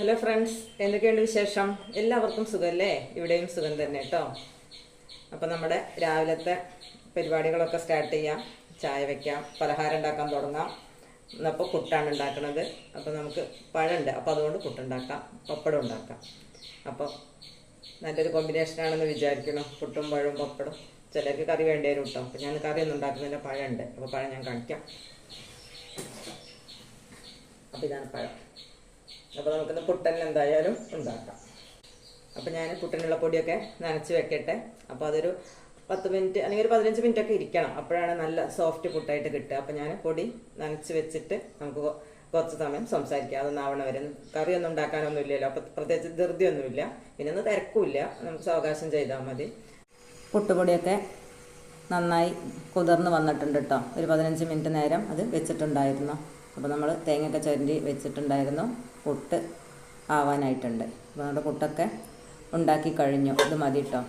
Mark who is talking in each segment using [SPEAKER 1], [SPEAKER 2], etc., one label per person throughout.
[SPEAKER 1] Hello friends എന്തൊക്കെയുണ്ട് വിശേഷം? എല്ലാവർക്കും സുഖമല്ലേ ഇവിടെയും സുഖം തന്നെ കേട്ടോ. അപ്പം നമ്മുടെ രാവിലത്തെ പരിപാടികളൊക്കെ സ്റ്റാർട്ട് ചെയ്യാം. ചായ വയ്ക്കാം പലഹാരം ഉണ്ടാക്കാൻ തുടങ്ങാം. എന്നപ്പോൾ പുട്ടാണ് ഉണ്ടാക്കുന്നത് അപ്പോൾ നമുക്ക് പഴമുണ്ട് അപ്പോൾ അതുകൊണ്ട് പുട്ടുണ്ടാക്കാം പപ്പടം ഉണ്ടാക്കാം. അപ്പോൾ നല്ലൊരു കോമ്പിനേഷനാണെന്ന് വിചാരിക്കണം പുട്ടും പഴവും പപ്പടും ചിലർക്ക് കറി വേണ്ടി വരും കേട്ടോ. അപ്പോൾ ഞാൻ കറിയൊന്നും ഉണ്ടാക്കുന്നില്ല പഴമുണ്ട്. അപ്പോൾ പഴം ഞാൻ കാണിക്കാം അപ്പോൾ ഇതാണ് പഴം. അപ്പോൾ നമുക്കിന്ന് പുട്ടനിൽ എന്തായാലും ഉണ്ടാക്കാം. അപ്പോൾ ഞാൻ പുട്ടനുള്ള പൊടിയൊക്കെ നനച്ച് വെക്കട്ടെ. അപ്പോൾ അതൊരു പത്ത് മിനിറ്റ് അല്ലെങ്കിൽ ഒരു പതിനഞ്ച് മിനിറ്റ് ഒക്കെ ഇരിക്കണം. അപ്പോഴാണ് നല്ല സോഫ്റ്റ് പുട്ടായിട്ട് കിട്ടുക. അപ്പോൾ ഞാൻ പൊടി നനച്ച് വെച്ചിട്ട് നമുക്ക് കുറച്ച് സമയം സംസാരിക്കാം. അതൊന്നാവണ വരെ. കറിയൊന്നും ഉണ്ടാക്കാനൊന്നും ഇല്ലല്ലോ. അപ്പോൾ പ്രത്യേകിച്ച് ധൃതിയൊന്നുമില്ല. പിന്നെ ഒന്ന് തിരക്കുമില്ല. നമുക്ക് അവകാശം ചെയ്താൽ മതി. പുട്ടുപൊടിയൊക്കെ നന്നായി കുതിർന്ന് വന്നിട്ടുണ്ട് കേട്ടോ ഒരു പതിനഞ്ച് മിനിറ്റ് നേരം അത് വെച്ചിട്ടുണ്ടായിരുന്നു. അപ്പോൾ നമ്മൾ തേങ്ങയൊക്കെ ചുരണ്ടി വെച്ചിട്ടുണ്ടായിരുന്നു. പുട്ട് ആവാനായിട്ടുണ്ട്. അപ്പോൾ നമ്മുടെ പുട്ടൊക്കെ ഉണ്ടാക്കി കഴിഞ്ഞു. ഇത് മതി കേട്ടോ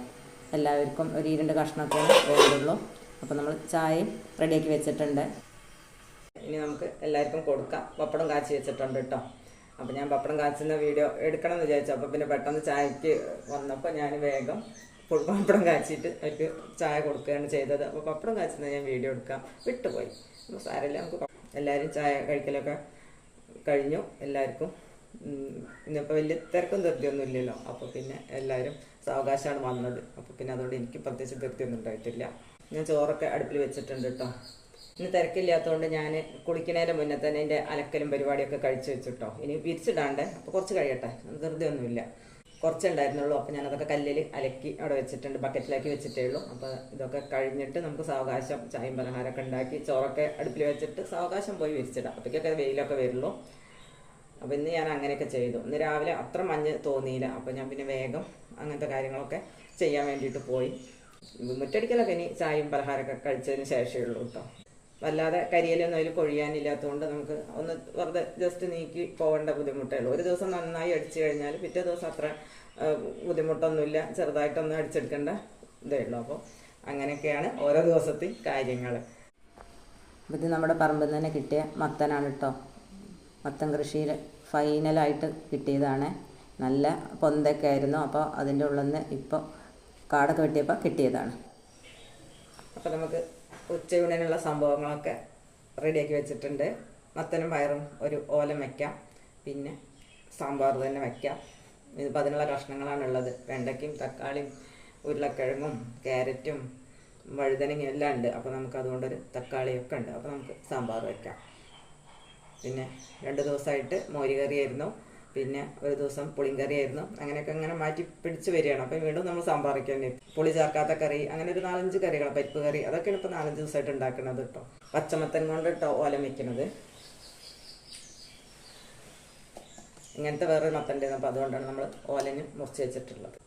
[SPEAKER 1] എല്ലാവർക്കും ഒരു ഈ കഷ്ണമൊക്കെ വേണ്ടുള്ളൂ. അപ്പോൾ നമ്മൾ ചായ റെഡിയാക്കി വെച്ചിട്ടുണ്ട്. ഇനി നമുക്ക് എല്ലാവർക്കും കൊടുക്കാം. പപ്പടം കാച്ചി വെച്ചിട്ടുണ്ട് കേട്ടോ അപ്പോൾ ഞാൻ പപ്പടം കാച്ചുന്ന വീഡിയോ എടുക്കണം എന്ന് വിചാരിച്ചു. അപ്പോൾ പിന്നെ പെട്ടെന്ന് ചായക്ക് വന്നപ്പോൾ ഞാൻ വേഗം പപ്പടം കാച്ചിട്ട് അവർക്ക് ചായ കൊടുക്കുകയാണ് ചെയ്തത്. അപ്പോൾ പപ്പടം കാച്ചുന്ന ഞാൻ വീഡിയോ എടുക്കാം. വിട്ടുപോയി. അപ്പോൾ സാരമില്ല നമുക്ക് എല്ലാവരും ചായ കഴിക്കലൊക്കെ കഴിഞ്ഞു എല്ലാവർക്കും. ഇന്നിപ്പോൾ വലിയ തിരക്കും ധൃതിയൊന്നും ഇല്ലല്ലോ. അപ്പോൾ പിന്നെ എല്ലാവരും സാവകാശമാണ് വന്നത്. അപ്പോൾ പിന്നെ അതുകൊണ്ട് എനിക്ക് പ്രത്യേകിച്ച് ധൃതിയൊന്നും ഉണ്ടായിട്ടില്ല. ഞാൻ ചോറൊക്കെ അടുപ്പിൽ വെച്ചിട്ടുണ്ട് കേട്ടോ ഇന്ന് തിരക്കില്ലാത്തതുകൊണ്ട് ഞാൻ കുളിക്കുന്നതിന്റെ മുന്നേ തന്നെ എന്റെ അലക്കലും പരിപാടിയൊക്കെ കഴിച്ചു വെച്ചിട്ടോ ഇനി വിരിച്ചിടാണ്ട് അപ്പോൾ കുറച്ച് കഴിയട്ടെ. ധൃതിയൊന്നുമില്ല. കുറച്ചേ ഉണ്ടായിരുന്നുള്ളൂ അപ്പോൾ ഞാനതൊക്കെ കല്ലിൽ അലക്കി അവിടെ വെച്ചിട്ടുണ്ട്. ബക്കറ്റിലാക്കി വെച്ചിട്ടേ ഉള്ളൂ. അപ്പോൾ ഇതൊക്കെ കഴിഞ്ഞിട്ട് നമുക്ക് സാവകാശം ചായയും പലഹാരമൊക്കെ ഉണ്ടാക്കി ചോറൊക്കെ അടുപ്പിൽ വെച്ചിട്ട് സാവകാശം പോയി വിരിച്ചിടാം. അപ്പോഴേക്കൊക്കെ വെയിലൊക്കെ വരുള്ളൂ. അപ്പോൾ ഇന്ന് ഞാൻ അങ്ങനെയൊക്കെ ചെയ്തു. ഇന്ന് രാവിലെ അത്ര മഞ്ഞ് തോന്നിയില്ല. അപ്പോൾ ഞാൻ പിന്നെ വേഗം അങ്ങനത്തെ കാര്യങ്ങളൊക്കെ ചെയ്യാൻ വേണ്ടിയിട്ട് പോയി. മുറ്റടിക്കലൊക്കെ ഇനി ചായയും പലഹാരമൊക്കെ കഴിച്ചതിന് ശേഷമേ ഉള്ളൂ കേട്ടോ. വല്ലാതെ കരിയിലൊന്നും അതിൽ കൊഴിയാനില്ലാത്തതുകൊണ്ട് നമുക്ക് ഒന്ന് വെറുതെ ജസ്റ്റ് നീക്കി പോകേണ്ട ബുദ്ധിമുട്ടേ ഉള്ളൂ ഒരു ദിവസം നന്നായി അടിച്ചു കഴിഞ്ഞാൽ പിറ്റേ ദിവസം അത്ര ബുദ്ധിമുട്ടൊന്നുമില്ല. ചെറുതായിട്ടൊന്നും അടിച്ചെടുക്കേണ്ട ഇതേ ഉള്ളൂ അപ്പോൾ അങ്ങനെയൊക്കെയാണ് ഓരോ ദിവസത്തെ കാര്യങ്ങൾ ഇത് നമ്മുടെ പറമ്പിൽ നിന്ന് തന്നെ കിട്ടിയ മത്തനാണ് കേട്ടോ മത്തൻ കൃഷിയിൽ ഫൈനലായിട്ട് കിട്ടിയതാണ്. നല്ല പൊന്തൊക്കെ ആയിരുന്നു. അപ്പോൾ അതിന്റെ ഉള്ളിൽ നിന്ന് ഇപ്പോൾ കാടൊക്കെ വെട്ടിയപ്പോൾ കിട്ടിയതാണ്. അപ്പോൾ നമുക്ക് ഉച്ചയൂണിനുള്ള സംഭവങ്ങളൊക്കെ റെഡിയാക്കി വെച്ചിട്ടുണ്ട്. മത്തനും പയറും ഒരു ഓലം വയ്ക്കാം പിന്നെ സാമ്പാർ തന്നെ വയ്ക്കാം ഇതിപ്പോൾ അതിനുള്ള കഷ്ണങ്ങളാണ് ഉള്ളത് വെണ്ടയ്ക്കും തക്കാളിയും ഉരുളക്കിഴങ്ങും ക്യാരറ്റും വഴുതനങ്ങയും എല്ലാം ഉണ്ട്. അപ്പോൾ നമുക്ക് അതുകൊണ്ടൊരു തക്കാളിയൊക്കെ ഉണ്ട്. അപ്പോൾ നമുക്ക് സാമ്പാർ വയ്ക്കാം പിന്നെ രണ്ട് ദിവസമായിട്ട് മോര് കറിയായിരുന്നു. പിന്നെ ഒരു ദിവസം പുളിങ്കറി ആയിരുന്നു അങ്ങനെയൊക്കെ അങ്ങനെ മാറ്റി പിടിച്ച് വരികയാണ്. അപ്പോൾ വീണ്ടും നമ്മൾ വയ്ക്കാൻ പുളി ചേർക്കാത്ത കറി അങ്ങനെ ഒരു നാലഞ്ച് കറികൾ പരിപ്പ് കറി അതൊക്കെയാണ് ഇപ്പോൾ നാലഞ്ച് ദിവസമായിട്ട് ഉണ്ടാക്കുന്നത് കേട്ടോ പച്ചമത്തൻ കൊണ്ട് കേട്ടോ ഓലം വെക്കുന്നത് ഇങ്ങനത്തെ വേറൊരു മത്തന്റെ അപ്പോൾ അതുകൊണ്ടാണ് നമ്മൾ ഓലന് മുറിച്ച് വെച്ചിട്ടുള്ളത്.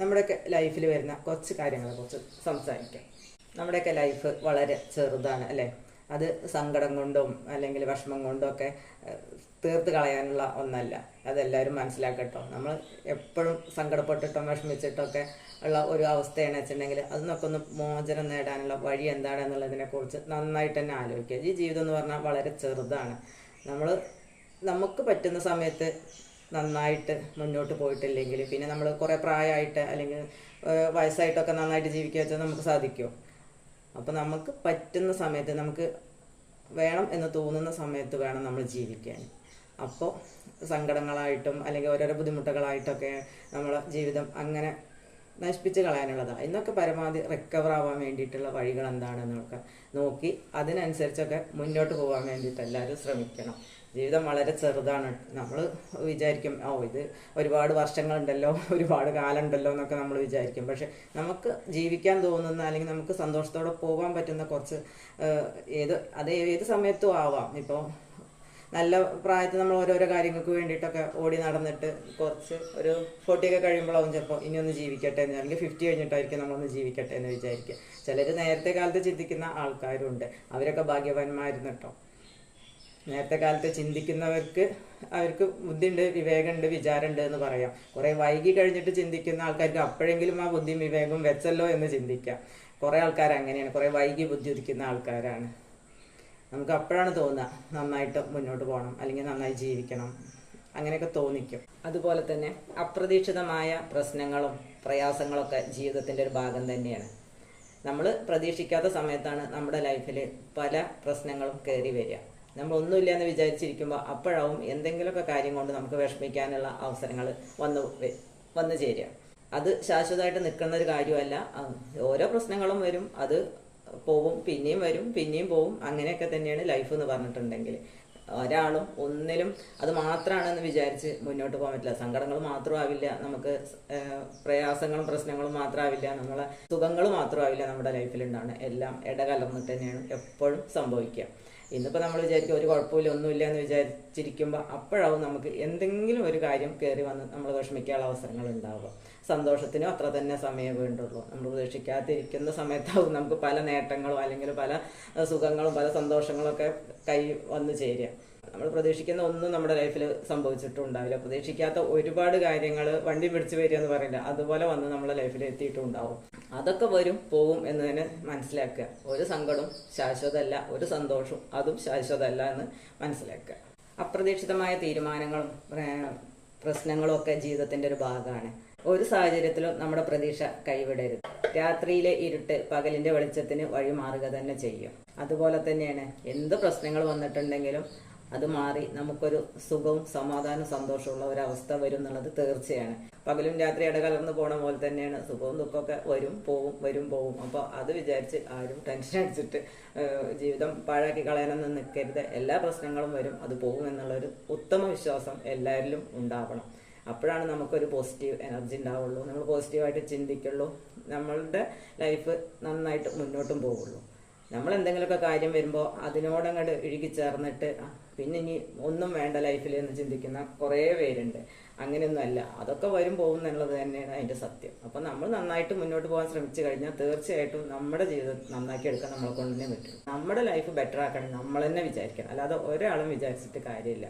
[SPEAKER 1] നമ്മുടെയൊക്കെ ലൈഫിൽ വരുന്ന കുറച്ച് കാര്യങ്ങളെ കുറിച്ച് സംസാരിക്കാം. നമ്മുടെയൊക്കെ ലൈഫ് വളരെ ചെറുതാണ് അല്ലേ? അത് സങ്കടം കൊണ്ടും അല്ലെങ്കിൽ വിഷമം കൊണ്ടും ഒക്കെ തീർത്ത് കളയാനുള്ള ഒന്നല്ല. അതെല്ലാവരും മനസ്സിലാക്കട്ടോ. നമ്മൾ എപ്പോഴും സങ്കടപ്പെട്ടിട്ടോ വിഷമിച്ചിട്ടൊക്കെ ഉള്ള ഒരു അവസ്ഥയാണ് വെച്ചിട്ടുണ്ടെങ്കിൽ അതിനൊക്കെ ഒന്ന് മോചനം നേടാനുള്ള വഴി എന്താണെന്നുള്ളതിനെക്കുറിച്ച് നന്നായിട്ട് തന്നെ ആലോചിക്കുക. ഈ ജീവിതം എന്ന് പറഞ്ഞാൽ വളരെ ചെറുതാണ്. നമ്മൾ നമുക്ക് പറ്റുന്ന സമയത്ത് നന്നായിട്ട് മുന്നോട്ട് പോയിട്ടില്ലെങ്കിൽ പിന്നെ നമ്മൾ കുറേ പ്രായമായിട്ട് അല്ലെങ്കിൽ വയസ്സായിട്ടൊക്കെ നന്നായിട്ട് ജീവിക്കുക വെച്ചാൽ നമുക്ക് സാധിക്കുമോ? അപ്പോൾ നമുക്ക് പറ്റുന്ന സമയത്ത് നമുക്ക് വേണം എന്ന് തോന്നുന്ന സമയത്ത് വേണം നമ്മൾ ജീവിക്കാൻ. അപ്പോൾ സങ്കടങ്ങളായിട്ടും അല്ലെങ്കിൽ ഓരോരോ ബുദ്ധിമുട്ടുകളായിട്ടൊക്കെ നമ്മളെ ജീവിതം അങ്ങനെ നശിപ്പിച്ച് കളയാനുള്ളതാണ് ഇന്നൊക്കെ പരമാവധി റിക്കവർ ആവാൻ വേണ്ടിയിട്ടുള്ള വഴികൾ എന്താണെന്നൊക്കെ നോക്കി അതിനനുസരിച്ചൊക്കെ മുന്നോട്ട് പോകാൻ വേണ്ടിയിട്ട് എല്ലാവരും ശ്രമിക്കണം. ജീവിതം വളരെ ചെറുതാണ്. നമ്മൾ വിചാരിക്കും ഓ ഇത് ഒരുപാട് വർഷങ്ങളുണ്ടല്ലോ ഒരുപാട് കാലം ഉണ്ടല്ലോ എന്നൊക്കെ നമ്മൾ വിചാരിക്കും. പക്ഷെ നമുക്ക് ജീവിക്കാൻ തോന്നുന്ന അല്ലെങ്കിൽ നമുക്ക് സന്തോഷത്തോടെ പോകാൻ പറ്റുന്ന കുറച്ച് ഏത് അത് ഏത് സമയത്തും ആവാം. ഇപ്പോൾ നല്ല പ്രായത്തിൽ നമ്മൾ ഓരോരോ കാര്യങ്ങൾക്ക് വേണ്ടിയിട്ടൊക്കെ ഓടി നടന്നിട്ട് കുറച്ച് ഒരു ഫോർട്ടിയൊക്കെ കഴിയുമ്പോഴാവും ചിലപ്പോൾ ഇനി ഒന്ന് ജീവിക്കട്ടെ എന്ന്. അല്ലെങ്കിൽ ഫിഫ്റ്റി കഴിഞ്ഞിട്ടായിരിക്കും നമ്മളൊന്ന് ജീവിക്കട്ടെ എന്ന് വിചാരിക്കുക. ചിലർ നേരത്തെ കാലത്ത് ചിന്തിക്കുന്ന ആൾക്കാരുണ്ട്. അവരൊക്കെ ഭാഗ്യവാന്മാരുന്നു കേട്ടോ. നേരത്തെ കാലത്ത് ചിന്തിക്കുന്നവർക്ക് അവർക്ക് ബുദ്ധിയുണ്ട് വിവേകമുണ്ട് വിചാരമുണ്ട് എന്ന് പറയാം. കുറേ വൈകി കഴിഞ്ഞിട്ട് ചിന്തിക്കുന്ന ആൾക്കാർക്ക് അപ്പോഴെങ്കിലും ആ ബുദ്ധിയും വിവേകവും വെച്ചല്ലോ എന്ന് ചിന്തിക്കാം. കുറേ ആൾക്കാർ അങ്ങനെയാണ്. കുറേ വൈകി ബുദ്ധി ഉദിക്കുന്ന ആൾക്കാരാണ്. നമുക്ക് അപ്പോഴാണ് തോന്നുക നന്നായിട്ട് മുന്നോട്ട് പോകണം അല്ലെങ്കിൽ നന്നായി ജീവിക്കണം. അങ്ങനെയൊക്കെ തോന്നിക്കും. അതുപോലെ തന്നെ അപ്രതീക്ഷിതമായ പ്രശ്നങ്ങളും പ്രയാസങ്ങളൊക്കെ ജീവിതത്തിന്റെ ഒരു ഭാഗം തന്നെയാണ്. നമ്മൾ പ്രതീക്ഷിക്കാത്ത സമയത്താണ് നമ്മുടെ ലൈഫിൽ പല പ്രശ്നങ്ങളും കയറി വരിക. നമ്മൾ ഒന്നുമില്ല എന്ന് വിചാരിച്ചിരിക്കുമ്പോൾ അപ്പോഴാവും എന്തെങ്കിലുമൊക്കെ കാര്യം കൊണ്ട് നമുക്ക് വിഷമിക്കാനുള്ള അവസരങ്ങൾ വന്നു വന്നു ചേരുക. അത് ശാശ്വതമായിട്ട് നിൽക്കുന്ന ഒരു കാര്യമല്ല. ഓരോ പ്രശ്നങ്ങളും വരും. അത് പോവും പിന്നെയും വരും പിന്നെയും പോവും. അങ്ങനെയൊക്കെ തന്നെയാണ് ലൈഫ് എന്ന് പറഞ്ഞിട്ടുണ്ടെങ്കിൽ. ഒരാളും ഒന്നിലും അത് മാത്രമാണെന്ന് വിചാരിച്ച് മുന്നോട്ട് പോകാൻ പറ്റില്ല. സങ്കടങ്ങൾ മാത്രമാവില്ല നമുക്ക് പ്രയാസങ്ങളും പ്രശ്നങ്ങളും മാത്രമാവില്ല നമ്മളെ സുഖങ്ങൾ മാത്രമാവില്ല നമ്മുടെ ലൈഫിൽ ഉണ്ടാവുന്നത്. എല്ലാം ഇടകലർന്നിട്ട് തന്നെയാണ് എപ്പോഴും സംഭവിക്കുക. ഇന്നിപ്പോൾ നമ്മൾ വിചാരിക്കും ഒരു കുഴപ്പമില്ല ഒന്നുമില്ല എന്ന് വിചാരിച്ചിരിക്കുമ്പോൾ അപ്പോഴാവും നമുക്ക് എന്തെങ്കിലും ഒരു കാര്യം കയറി വന്ന് നമ്മൾ വിഷമിക്കാനുള്ള അവസരങ്ങൾ ഉണ്ടാവുക. സന്തോഷത്തിനും അത്ര തന്നെ സമയം വേണ്ടുള്ളൂ. നമ്മൾ പ്രതീക്ഷിക്കാതിരിക്കുന്ന സമയത്താവും നമുക്ക് പല നേട്ടങ്ങളും അല്ലെങ്കിൽ പല സുഖങ്ങളും പല സന്തോഷങ്ങളും ഒക്കെ കൈ വന്നു ചേരുക. നമ്മൾ പ്രതീക്ഷിക്കുന്ന ഒന്നും നമ്മുടെ ലൈഫിൽ സംഭവിച്ചിട്ടുണ്ടാവില്ല. പ്രതീക്ഷിക്കാത്ത ഒരുപാട് കാര്യങ്ങൾ വണ്ടി പിടിച്ചു വരിക എന്ന് പറയില്ല. അതുപോലെ വന്ന് നമ്മുടെ ലൈഫിൽ എത്തിയിട്ടുണ്ടാവും. അതൊക്കെ വരും പോവും എന്ന് തന്നെ മനസ്സിലാക്കുക. ഒരു സങ്കടവും ശാശ്വതമല്ല ഒരു സന്തോഷവും അതും ശാശ്വതമല്ല എന്ന് മനസ്സിലാക്കുക. അപ്രതീക്ഷിതമായ തീരുമാനങ്ങളും പ്രശ്നങ്ങളും ഒക്കെ ജീവിതത്തിന്റെ ഒരു ഭാഗമാണ്. ഒരു സാഹചര്യത്തിലും നമ്മുടെ പ്രതീക്ഷ കൈവിടരുത്. രാത്രിയിലെ ഇരുട്ട് പകലിന്റെ വെളിച്ചത്തിന് വഴിമാറുക തന്നെ ചെയ്യും. അതുപോലെ തന്നെയാണ് എന്ത് പ്രശ്നങ്ങൾ വന്നിട്ടുണ്ടെങ്കിലും അത് മാറി നമുക്കൊരു സുഖവും സമാധാനവും സന്തോഷമുള്ള ഒരു അവസ്ഥ വരും എന്നുള്ളത് തീർച്ചയാണ്. പകലും രാത്രി ഇടകലർന്ന് പോണ പോലെ തന്നെയാണ്. സുഖവും ദുഃഖമൊക്കെ വരും പോവും വരും പോവും. അപ്പോൾ അത് വിചാരിച്ച് ആരും ടെൻഷൻ അടിച്ചിട്ട് ജീവിതം പാഴാക്കി കളയാനൊന്നും നിൽക്കരുത് എല്ലാ പ്രശ്നങ്ങളും വരും അത് പോകും എന്നുള്ളൊരു ഉത്തമ വിശ്വാസം എല്ലാവരിലും ഉണ്ടാവണം. അപ്പോഴാണ് നമുക്കൊരു പോസിറ്റീവ് എനർജി ഉണ്ടാവുള്ളൂ. നമ്മൾ പോസിറ്റീവായിട്ട് ചിന്തിക്കുള്ളൂ. നമ്മളുടെ ലൈഫ് നന്നായിട്ട് മുന്നോട്ടും പോവുള്ളൂ. നമ്മൾ എന്തെങ്കിലുമൊക്കെ കാര്യം വരുമ്പോൾ അതിനോടങ്ങോട്ട് ഇഴുകിച്ചേർന്നിട്ട് പിന്നെ ഇനി ഒന്നും വേണ്ട ലൈഫിൽ എന്ന് ചിന്തിക്കുന്ന കുറേ പേരുണ്ട്. അങ്ങനെയൊന്നും അല്ല. അതൊക്കെ വരും പോകും എന്നുള്ളത് തന്നെയാണ് അതിന്റെ സത്യം. അപ്പം നമ്മൾ നന്നായിട്ട് മുന്നോട്ട് പോകാൻ ശ്രമിച്ചു കഴിഞ്ഞാൽ തീർച്ചയായിട്ടും നമ്മുടെ ജീവിതം നന്നാക്കി എടുക്കാൻ നമ്മളെ കൊണ്ട് തന്നെ പറ്റും. നമ്മുടെ ലൈഫ് ബെറ്റർ ആക്കണം നമ്മൾ തന്നെ വിചാരിക്കണം. അല്ലാതെ ഒരാളും വിചാരിച്ചിട്ട് കാര്യമില്ല.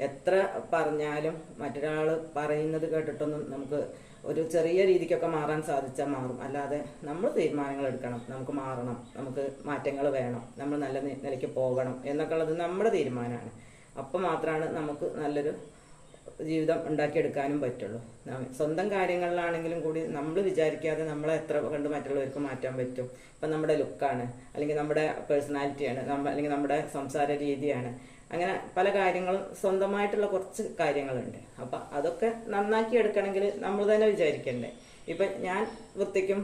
[SPEAKER 1] എത്ര പറഞ്ഞാലും മറ്റൊരാൾ പറയുന്നത് കേട്ടിട്ടൊന്നും നമുക്ക് ഒരു ചെറിയ രീതിക്കൊക്കെ മാറാൻ സാധിച്ചാൽ മാറും. അല്ലാതെ നമ്മൾ തീരുമാനങ്ങൾ എടുക്കണം. നമുക്ക് മാറണം. നമുക്ക് മാറ്റങ്ങൾ വേണം. നമ്മൾ നല്ല നിലയ്ക്ക് പോകണം എന്നൊക്കെ ഉള്ളത് നമ്മുടെ തീരുമാനമാണ്. അപ്പം മാത്രമാണ് നമുക്ക് നല്ലൊരു ജീവിതം ഉണ്ടാക്കിയെടുക്കാനും പറ്റുള്ളൂ. സ്വന്തം കാര്യങ്ങളിലാണെങ്കിലും കൂടി നമ്മൾ വിചാരിക്കാതെ നമ്മളെ എത്ര കണ്ട് മറ്റുള്ളവർക്ക് മാറ്റാൻ പറ്റും. ഇപ്പം നമ്മുടെ ലുക്കാണ്. അല്ലെങ്കിൽ നമ്മുടെ പേഴ്സണാലിറ്റിയാണ്. നമ്മ അല്ലെങ്കിൽ നമ്മുടെ സംസാര രീതിയാണ്. അങ്ങനെ പല കാര്യങ്ങളും സ്വന്തമായിട്ടുള്ള കുറച്ച് കാര്യങ്ങളുണ്ട്. അപ്പം അതൊക്കെ നന്നാക്കി എടുക്കണമെങ്കിൽ നമ്മൾ തന്നെ വിചാരിക്കണ്ടേ. ഇപ്പം ഞാൻ വൃത്തിക്കും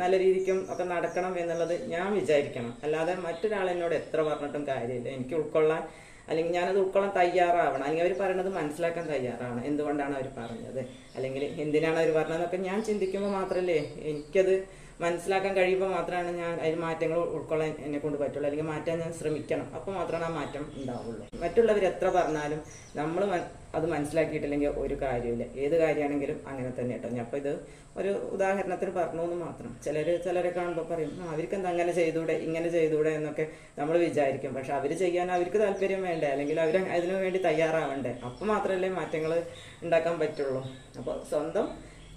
[SPEAKER 1] നല്ല രീതിക്കും ഒക്കെ നടക്കണം എന്നുള്ളത് ഞാൻ വിചാരിക്കണം. അല്ലാതെ മറ്റൊരാൾ എന്നോട് എത്ര പറഞ്ഞിട്ടും കാര്യമില്ല. എനിക്ക് ഉൾക്കൊള്ളാൻ അല്ലെങ്കിൽ ഞാനത് ഉൾക്കൊള്ളാൻ തയ്യാറാവണം. അല്ലെങ്കിൽ അവർ പറയണത് മനസ്സിലാക്കാൻ തയ്യാറാണ് എന്തുകൊണ്ടാണ് അവർ പറഞ്ഞത്? അല്ലെങ്കിൽ എന്തിനാണ് അവർ പറഞ്ഞതെന്നൊക്കെ ഞാൻ ചിന്തിക്കുമ്പോൾ മാത്രമല്ലേ എനിക്കത് മനസ്സിലാക്കാൻ കഴിയുമ്പോൾ മാത്രമാണ് ഞാൻ അതിൽ മാറ്റങ്ങൾ ഉൾക്കൊള്ളാൻ എന്നെ കൊണ്ട് പറ്റുള്ളൂ. അല്ലെങ്കിൽ മാറ്റാൻ ഞാൻ ശ്രമിക്കണം. അപ്പോൾ മാത്രമാണ് ആ മാറ്റം ഉണ്ടാവുള്ളൂ. മറ്റുള്ളവർ എത്ര പറഞ്ഞാലും നമ്മൾ അത് മനസ്സിലാക്കിയിട്ടില്ലെങ്കിൽ ഒരു കാര്യമില്ല ഏത് കാര്യമാണെങ്കിലും അങ്ങനെ തന്നെ കേട്ടോ. ഞാൻ അപ്പോൾ ഇത് ഒരു ഉദാഹരണത്തിന് പറഞ്ഞു എന്ന് മാത്രം. ചിലർ ചിലരെ കാണുമ്പോൾ പറയും "ആ, അവർക്ക് എന്താ അങ്ങനെ ചെയ്തൂടെ ഇങ്ങനെ ചെയ്തൂടെ എന്നൊക്കെ നമ്മൾ വിചാരിക്കും. പക്ഷെ അവർ ചെയ്യാൻ അവർക്ക് താല്പര്യം വേണ്ടേ? അല്ലെങ്കിൽ അവർ അതിനു വേണ്ടി തയ്യാറാവണ്ടേ? അപ്പോൾ മാത്രമല്ലേ മാറ്റങ്ങൾ ഉണ്ടാക്കാൻ പറ്റുള്ളൂ. അപ്പോൾ സ്വന്തം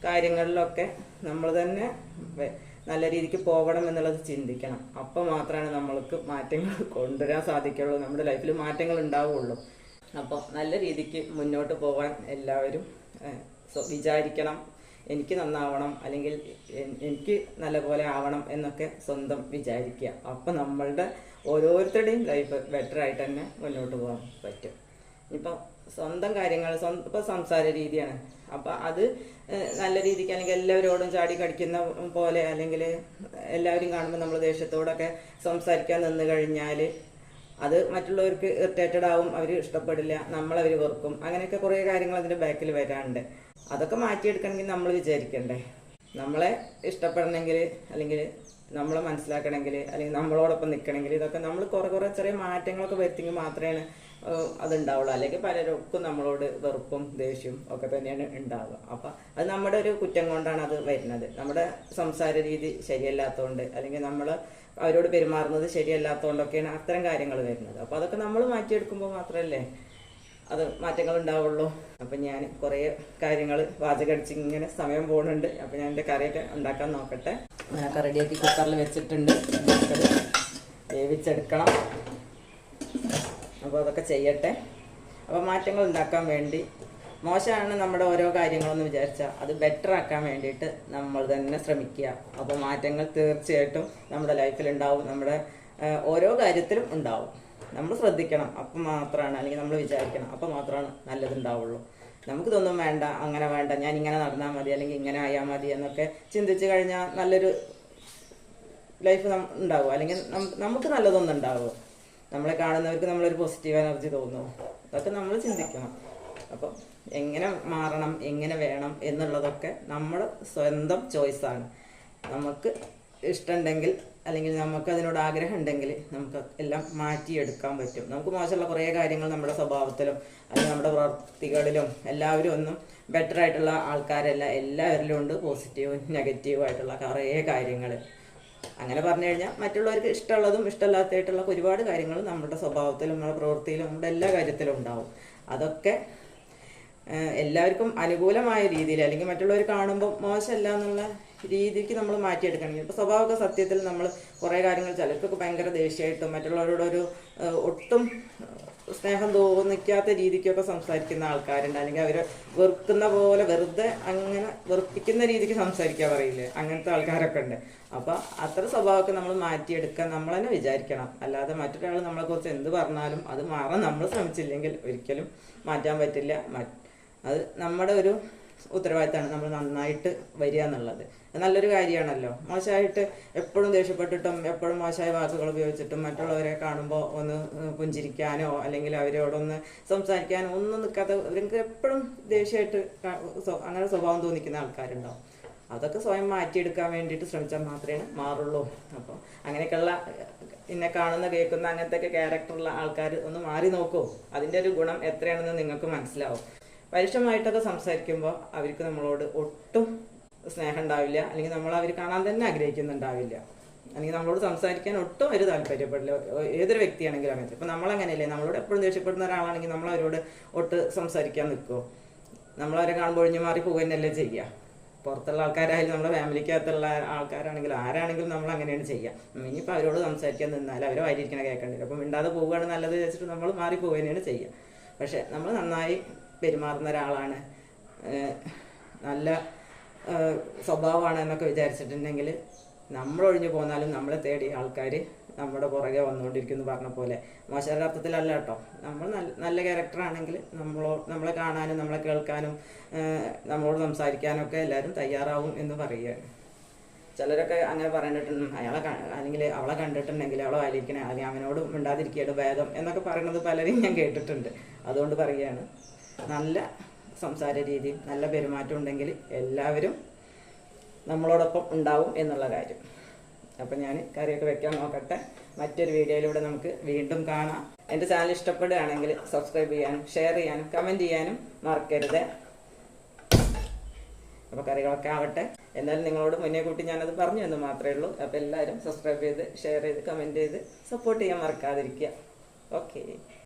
[SPEAKER 1] കാര്യങ്ങളിലൊക്കെ നമ്മൾ തന്നെ നല്ല രീതിക്ക് പോകണം എന്നുള്ളത് ചിന്തിക്കണം. അപ്പോൾ മാത്രമാണ് നമ്മൾക്ക് മാറ്റങ്ങൾ കൊണ്ടുവരാൻ സാധിക്കുള്ളൂ. നമ്മുടെ ലൈഫിൽ മാറ്റങ്ങൾ ഉണ്ടാവുള്ളൂ. അപ്പോൾ നല്ല രീതിക്ക് മുന്നോട്ട് പോകാൻ എല്ലാവരും വിചാരിക്കണം. എനിക്ക് നന്നാവണം അല്ലെങ്കിൽ എനിക്ക് നല്ലപോലെ ആവണം എന്നൊക്കെ സ്വന്തം വിചാരിക്കുക. അപ്പം നമ്മളുടെ ഓരോരുത്തരുടെയും ലൈഫ് ബെറ്റർ ആയിട്ട് തന്നെ മുന്നോട്ട് പോകാൻ പറ്റും. ഇപ്പം സ്വന്തം കാര്യങ്ങൾ സ്വന്തം ഇപ്പം സംസാര രീതിയാണ്. അപ്പം അത് നല്ല രീതിക്ക് അല്ലെങ്കിൽ എല്ലാവരോടും ചാടി കടിക്കുന്ന പോലെ അല്ലെങ്കിൽ എല്ലാവരും കാണുമ്പോൾ നമ്മൾ ദേഷ്യത്തോടൊക്കെ സംസാരിക്കാൻ നിന്ന് കഴിഞ്ഞാൽ അത് മറ്റുള്ളവർക്ക് ഇറിറ്റേറ്റഡ് ആവും അവർ ഇഷ്ടപ്പെടില്ല നമ്മളവർ വെറുക്കും. അങ്ങനെയൊക്കെ കുറേ കാര്യങ്ങൾ അതിന്റെ ബാക്കിൽ വരാനുണ്ട് അതൊക്കെ മാറ്റിയെടുക്കണമെങ്കിൽ നമ്മൾ വിചാരിക്കണ്ടേ? നമ്മളെ ഇഷ്ടപ്പെടണമെങ്കിൽ അല്ലെങ്കിൽ നമ്മളെ മനസ്സിലാക്കണമെങ്കിൽ അല്ലെങ്കിൽ നമ്മളോടൊപ്പം നിൽക്കണമെങ്കിൽ ഇതൊക്കെ നമ്മൾ കുറേ കുറേ ചെറിയ മാറ്റങ്ങളൊക്കെ വരുത്തിയെങ്കിൽ മാത്രമേ അതുണ്ടാവുള്ളൂ. അല്ലെങ്കിൽ പലർക്കും നമ്മളോട് വെറുപ്പും ദേഷ്യവും ഒക്കെ തന്നെയാണ് ഉണ്ടാവുക. അപ്പം അത് നമ്മുടെ ഒരു കുറ്റം കൊണ്ടാണ് അത് വരുന്നത്. നമ്മുടെ സംസാര രീതി ശരിയല്ലാത്തതുകൊണ്ട് അല്ലെങ്കിൽ നമ്മൾ അവരോട് പെരുമാറുന്നത് ശരിയല്ലാത്തതുകൊണ്ടൊക്കെയാണ് അത്തരം കാര്യങ്ങൾ വരുന്നത്. അപ്പോൾ അതൊക്കെ നമ്മൾ മാറ്റിയെടുക്കുമ്പോൾ മാത്രമല്ലേ അത് മാറ്റങ്ങൾ ഉണ്ടാവുള്ളൂ. അപ്പം ഞാൻ കുറേ കാര്യങ്ങൾ വാചകടിച്ച് ഇങ്ങനെ സമയം പോകുന്നുണ്ട് അപ്പം ഞാൻ എന്റെ കറിയൊക്കെ ഉണ്ടാക്കാൻ നോക്കട്ടെ. ഞാനൊക്കെ റെഡിയാക്കി കുക്കറിൽ വെച്ചിട്ടുണ്ട്. വേവിച്ചെടുക്കണം. അപ്പോൾ അതൊക്കെ ചെയ്യട്ടെ. അപ്പോൾ മാറ്റങ്ങൾ ഉണ്ടാക്കാൻ വേണ്ടി മോശമാണ് നമ്മുടെ ഓരോ കാര്യങ്ങളെന്ന് വിചാരിച്ചാൽ അത് ബെറ്റർ ആക്കാൻ വേണ്ടിയിട്ട് നമ്മൾ തന്നെ ശ്രമിക്കുക. അപ്പോൾ മാറ്റങ്ങൾ തീർച്ചയായിട്ടും നമ്മുടെ ലൈഫിൽ ഉണ്ടാവും. നമ്മുടെ ഓരോ കാര്യത്തിലും ഉണ്ടാവും. നമ്മൾ ശ്രദ്ധിക്കണം. അപ്പം മാത്രമാണ് അല്ലെങ്കിൽ നമ്മൾ വിചാരിക്കണം. അപ്പോൾ മാത്രമാണ് നല്ലതുണ്ടാവുള്ളൂ. നമുക്കിതൊന്നും വേണ്ട അങ്ങനെ വേണ്ട. ഞാൻ ഇങ്ങനെ നടന്നാൽ മതി അല്ലെങ്കിൽ ഇങ്ങനെ ആയാൽ മതി എന്നൊക്കെ ചിന്തിച്ചു കഴിഞ്ഞാൽ നല്ലൊരു ലൈഫ് ഉണ്ടാവും. അല്ലെങ്കിൽ നമുക്ക് നല്ലതൊന്നും ഉണ്ടാവുമോ നമ്മളെ കാണുന്നവർക്ക് നമ്മളൊരു പോസിറ്റീവ് എനർജി തോന്നുന്നു അതൊക്കെ നമ്മൾ ചിന്തിക്കണം. അപ്പം എങ്ങനെ മാറണം എങ്ങനെ വേണം എന്നുള്ളതൊക്കെ നമ്മൾ സ്വന്തം ചോയ്സാണ് നമുക്ക് ഇഷ്ടമുണ്ടെങ്കിൽ അല്ലെങ്കിൽ നമുക്ക് അതിനോട് ആഗ്രഹം ഉണ്ടെങ്കിൽ നമുക്ക് എല്ലാം മാറ്റിയെടുക്കാൻ പറ്റും. നമുക്ക് മോശമുള്ള കുറേ കാര്യങ്ങൾ നമ്മുടെ സ്വഭാവത്തിലും അല്ലെങ്കിൽ നമ്മുടെ പ്രവർത്തികളിലും എല്ലാവരും ഒന്നും ബെറ്റർ ആയിട്ടുള്ള ആൾക്കാരല്ല. എല്ലാവരിലും ഉണ്ട് പോസിറ്റീവും നെഗറ്റീവും ആയിട്ടുള്ള കുറേ കാര്യങ്ങൾ അങ്ങനെ പറഞ്ഞു കഴിഞ്ഞാൽ മറ്റുള്ളവർക്ക് ഇഷ്ടമുള്ളതും ഇഷ്ടമില്ലാത്തതായിട്ടുള്ള ഒരുപാട് കാര്യങ്ങൾ നമ്മുടെ സ്വഭാവത്തിലും നമ്മുടെ പ്രവൃത്തിയിലും നമ്മുടെ എല്ലാ കാര്യത്തിലും ഉണ്ടാവും. അതൊക്കെ എല്ലാവർക്കും അനുകൂലമായ രീതിയിൽ അല്ലെങ്കിൽ മറ്റുള്ളവർ കാണുമ്പോൾ മോശമല്ല എന്നുള്ള രീതിക്ക് നമ്മൾ മാറ്റിയെടുക്കണം. ഇപ്പോൾ സ്വഭാവമൊക്കെ സത്യത്തിൽ നമ്മൾ കുറേ കാര്യങ്ങൾ ചിലർക്കൊക്കെ ഭയങ്കര ദേഷ്യമായിട്ടും മറ്റുള്ളവരോടൊരു ഒട്ടും സ്നേഹം തോന്നിക്കാത്ത രീതിക്കൊക്കെ സംസാരിക്കുന്ന ആൾക്കാരുണ്ട്. അല്ലെങ്കിൽ അവർ വെറുക്കുന്ന പോലെ വെറുതെ അങ്ങനെ വെറുപ്പിക്കുന്ന രീതിക്ക് സംസാരിക്കാൻ പറയില്ലേ? അങ്ങനത്തെ ആൾക്കാരൊക്കെ ഉണ്ട്. അപ്പോൾ അത്ര സ്വഭാവമൊക്കെ നമ്മൾ മാറ്റിയെടുക്കാൻ നമ്മൾ തന്നെ വിചാരിക്കണം. അല്ലാതെ മറ്റൊരാൾ നമ്മളെ കുറിച്ച് എന്ത് പറഞ്ഞാലും അത് മാറാൻ നമ്മൾ ശ്രമിച്ചില്ലെങ്കിൽ ഒരിക്കലും മാറ്റാൻ പറ്റില്ല. അത് നമ്മുടെ ഒരു ഉത്തരവാദിത്തമാണ് നമ്മൾ നന്നായിട്ട് വരിക എന്നുള്ളത്. നല്ലൊരു കാര്യമാണല്ലോ. മോശമായിട്ട് എപ്പോഴും ദേഷ്യപ്പെട്ടിട്ടും എപ്പോഴും മോശമായ വാക്കുകൾ ഉപയോഗിച്ചിട്ടും മറ്റുള്ളവരെ കാണുമ്പോൾ ഒന്ന് പുഞ്ചിരിക്കാനോ അല്ലെങ്കിൽ അവരോടൊന്ന് സംസാരിക്കാനോ ഒന്നും നിൽക്കാത്ത അവർക്ക് എപ്പോഴും ദേഷ്യമായിട്ട് അങ്ങനെ സ്വഭാവം തോന്നിക്കുന്ന ആൾക്കാരുണ്ടാവും. അതൊക്കെ സ്വയം മാറ്റിയെടുക്കാൻ വേണ്ടിയിട്ട് ശ്രമിച്ചാൽ മാത്രമേ മാറുള്ളൂ. അപ്പോൾ അങ്ങനെയൊക്കെയുള്ള എന്നെ കാണുന്ന കേൾക്കുന്ന അങ്ങനത്തെ ഒക്കെ ക്യാരക്ടറുള്ള ആൾക്കാർ ഒന്ന് മാറി നോക്കൂ. അതിന്റെ ഒരു ഗുണം എത്രയാണെന്ന് നിങ്ങൾക്ക് മനസ്സിലാവും. പരുഷമായിട്ടൊക്കെ സംസാരിക്കുമ്പോൾ അവർക്ക് നമ്മളോട് ഒട്ടും സ്നേഹം ഉണ്ടാവില്ല. അല്ലെങ്കിൽ നമ്മൾ അവർ കാണാൻ തന്നെ ആഗ്രഹിക്കുന്നുണ്ടാവില്ല. അല്ലെങ്കിൽ നമ്മളോട് സംസാരിക്കാൻ ഒട്ടും ഒരു താല്പര്യപ്പെടില്ല. ഏതൊരു വ്യക്തിയാണെങ്കിലും അങ്ങനെ. ഇപ്പം നമ്മളങ്ങനെയല്ലേ? നമ്മളോട് എപ്പോഴും ദേഷ്യപ്പെടുന്ന ഒരാളാണെങ്കിൽ നമ്മൾ അവരോട് ഒട്ട് സംസാരിക്കാൻ നിൽക്കുമോ നമ്മളവരെ കാണുമ്പോൾ ഒഴിഞ്ഞു മാറി പോകുക തന്നെയല്ലേ ചെയ്യുക. പുറത്തുള്ള ആൾക്കാരായാലും നമ്മുടെ ഫാമിലിക്കകത്തുള്ള ആൾക്കാരാണെങ്കിലും ആരാണെങ്കിലും നമ്മൾ അങ്ങനെയാണ് ചെയ്യുക. ഇനിയിപ്പോൾ അവരോട് സംസാരിക്കാൻ നിന്നാൽ അവരെ വായിരിക്കണ കേൾക്കേണ്ടി അപ്പം മിണ്ടാതെ പോവുകയാണ് നല്ലത് വെച്ചിട്ട് നമ്മൾ മാറി തന്നെയാണ് ചെയ്യുക. പക്ഷേ നമ്മൾ നന്നായി പെരുമാറുന്ന ഒരാളാണ്. നല്ല സ്വഭാവമാണ് എന്നൊക്കെ വിചാരിച്ചിട്ടുണ്ടെങ്കിൽ നമ്മളൊഴിഞ്ഞു പോന്നാലും നമ്മളെ തേടി ആൾക്കാർ നമ്മുടെ പുറകെ വന്നുകൊണ്ടിരിക്കുന്നു പറഞ്ഞ പോലെ. മോശം അർത്ഥത്തിലല്ല കേട്ടോ. നമ്മൾ നല്ല ക്യാരക്ടറാണെങ്കിൽ നമ്മളോ നമ്മളെ കാണാനും നമ്മളെ കേൾക്കാനും നമ്മളോട് സംസാരിക്കാനും ഒക്കെ എല്ലാവരും തയ്യാറാവും എന്ന് പറയുകയാണ്. ചിലരൊക്കെ അങ്ങനെ പറഞ്ഞിട്ടുണ്ട് അയാളെ അല്ലെങ്കിൽ അവളെ കണ്ടിട്ടുണ്ടെങ്കിൽ അവളെ ആയിരിക്കണേ അല്ലെങ്കിൽ അവനോട് മിണ്ടാതിരിക്കുകയാണ് ഭേദം എന്നൊക്കെ പറയുന്നത് പലരും ഞാൻ കേട്ടിട്ടുണ്ട്. അതുകൊണ്ട് പറയുകയാണ്. നല്ല സംസാര രീതി നല്ല പെരുമാറ്റം ഉണ്ടെങ്കിൽ എല്ലാവരും നമ്മളോടൊപ്പം ഉണ്ടാവും എന്നുള്ള കാര്യം. അപ്പം ഞാൻ കറിയൊക്കെ വെക്കാൻ നോക്കട്ടെ. മറ്റൊരു വീഡിയോയിലൂടെ നമുക്ക് വീണ്ടും കാണാം. എന്റെ ചാനൽ ഇഷ്ടപ്പെടുകയാണെങ്കിൽ സബ്സ്ക്രൈബ് ചെയ്യാനും ഷെയർ ചെയ്യാനും കമന്റ് ചെയ്യാനും മറക്കരുത്. അപ്പോൾ കറികളൊക്കെ ആവട്ടെ. എന്നാലും നിങ്ങളോട് മുന്നേ കൂട്ടി ഞാനത് പറഞ്ഞു എന്ന് മാത്രമേ ഉള്ളൂ. അപ്പോൾ എല്ലാവരും സബ്സ്ക്രൈബ് ചെയ്ത് ഷെയർ ചെയ്ത് കമന്റ് ചെയ്ത് സപ്പോർട്ട് ചെയ്യാൻ മറക്കാതിരിക്കുക. ഓക്കെ